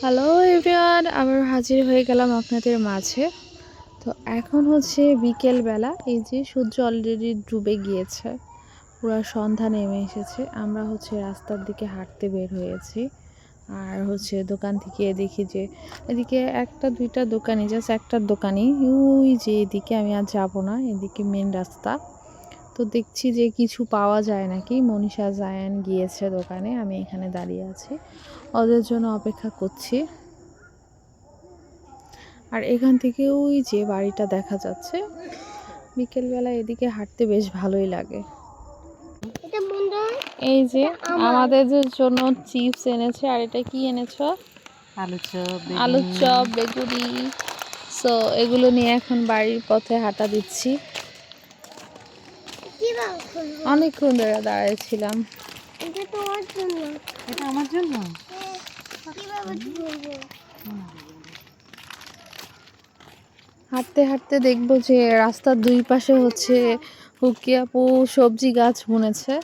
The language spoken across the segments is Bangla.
হ্যালো এভরিওয়ান আবার হাজির হয়ে গেলাম আপনাদের মাঝে। তো এখন হচ্ছে বিকেল বেলা, এই যে সূর্য অলরেডি ডুবে গিয়েছে। পুরো সন্ধ্যা নেমে এসেছে। আমরা হচ্ছে রাস্তার দিকে হাঁটতে বের হয়েছি। আর হচ্ছে দোকান থেকে দেখি যে, এদিকে একটা, দুইটা দোকানই জাস্ট একটা দোকানই। ওই যে এদিকে আমি আর যাব না, এদিকে মেন রাস্তা। তো দেখছি যে কিছু পাওয়া যায় নাকি। মনীষা জায়ান গিয়েছে দোকানে আমি এখানে দাঁড়িয়ে আছি। ওদের জন্য অপেক্ষা করছি। আর এখান থেকে ওই যে বাড়িটা দেখা যাচ্ছে বিকেলবেলা এদিকে হাঁটতে বেশ ভালোই লাগে। এই যে আমাদের জন্য চিপস এনেছে আর এটা কি এনেছ? আলু চপ আলুর চপ বেগুনি। সো এগুলো নিয়ে এখন বাড়ির পথে হাঁটা দিচ্ছি। অনেকক্ষণ ধরে দাঁড়িয়েছিলাম এটা তোমার জন্য। এটা আমার জন্য? হাঁটতে হাঁটতে দেখব যে রাস্তার দুই পাশে হচ্ছে হুকিয়াপু সবজি গাছ বুনেছে।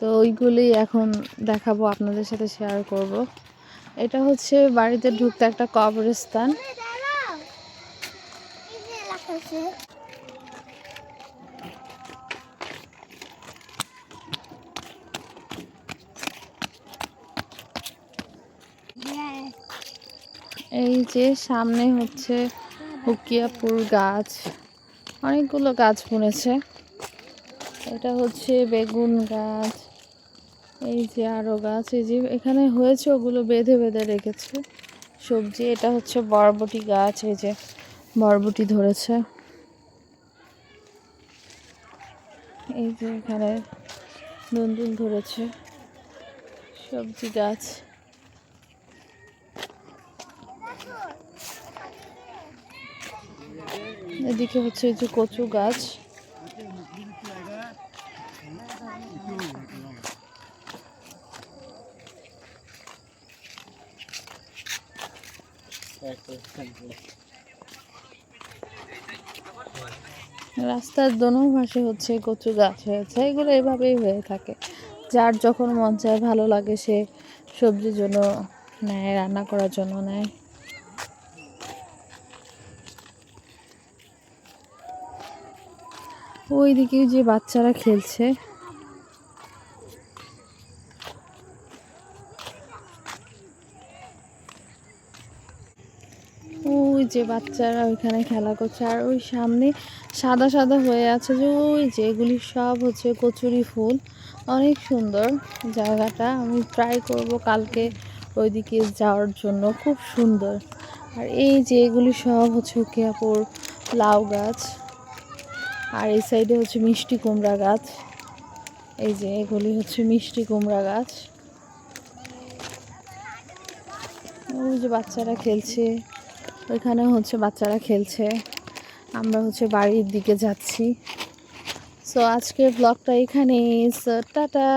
তো ওইগুলি এখন দেখাবো আপনাদের সাথে শেয়ার করব। এটা হচ্ছে বাড়িতে ঢুকতে একটা কবরস্থান। এই যে সামনে হচ্ছে হুকিয়াপুর গাছ। অনেকগুলো গাছ বুনেছে এটা হচ্ছে বেগুন গাছ, এই যে আরও গাছ, এই যে এখানে হয়েছে ওগুলো বেঁধে বেঁধে রেখেছে। সবজি, এটা হচ্ছে বরবটি গাছ, এই যে বরবটি ধরেছে। এই যে এখানে দুন্দুল ধরেছে সবজি গাছ। এদিকে হচ্ছে যে কচু গাছ। রাস্তার দোনো পাশে হচ্ছে কচু গাছ হয়েছে। এগুলো এভাবেই হয়ে থাকে। যার যখন মন চায়, ভালো লাগে সে সবজির জন্য নেয়, রান্না করার জন্য নেয়। ওইদিকে যে বাচ্চারা খেলছে। ওই যে বাচ্চারা ওইখানে খেলা করছে, আর ওই সামনে সাদা সাদা হয়ে আছে যে ওই যে এগুলি সব হচ্ছে কচুরি ফুল। অনেক সুন্দর জায়গাটা, আমি ট্রাই করব কালকে ওইদিকে যাওয়ার জন্য, খুব সুন্দর। আর এই যে এগুলি সব হচ্ছে কেয়াপুর লাউ গাছ। আর এই সাইডে হচ্ছে মিষ্টি কুমড়া গাছ। এই যে এগুলি হচ্ছে মিষ্টি কুমড়া গাছ। ওই যে বাচ্চারা খেলছে। ওইখানে হচ্ছে বাচ্চারা খেলছে। আমরা হচ্ছে বাড়ির দিকে যাচ্ছি। সো আজকের ব্লগটা এখানেই। টাটা!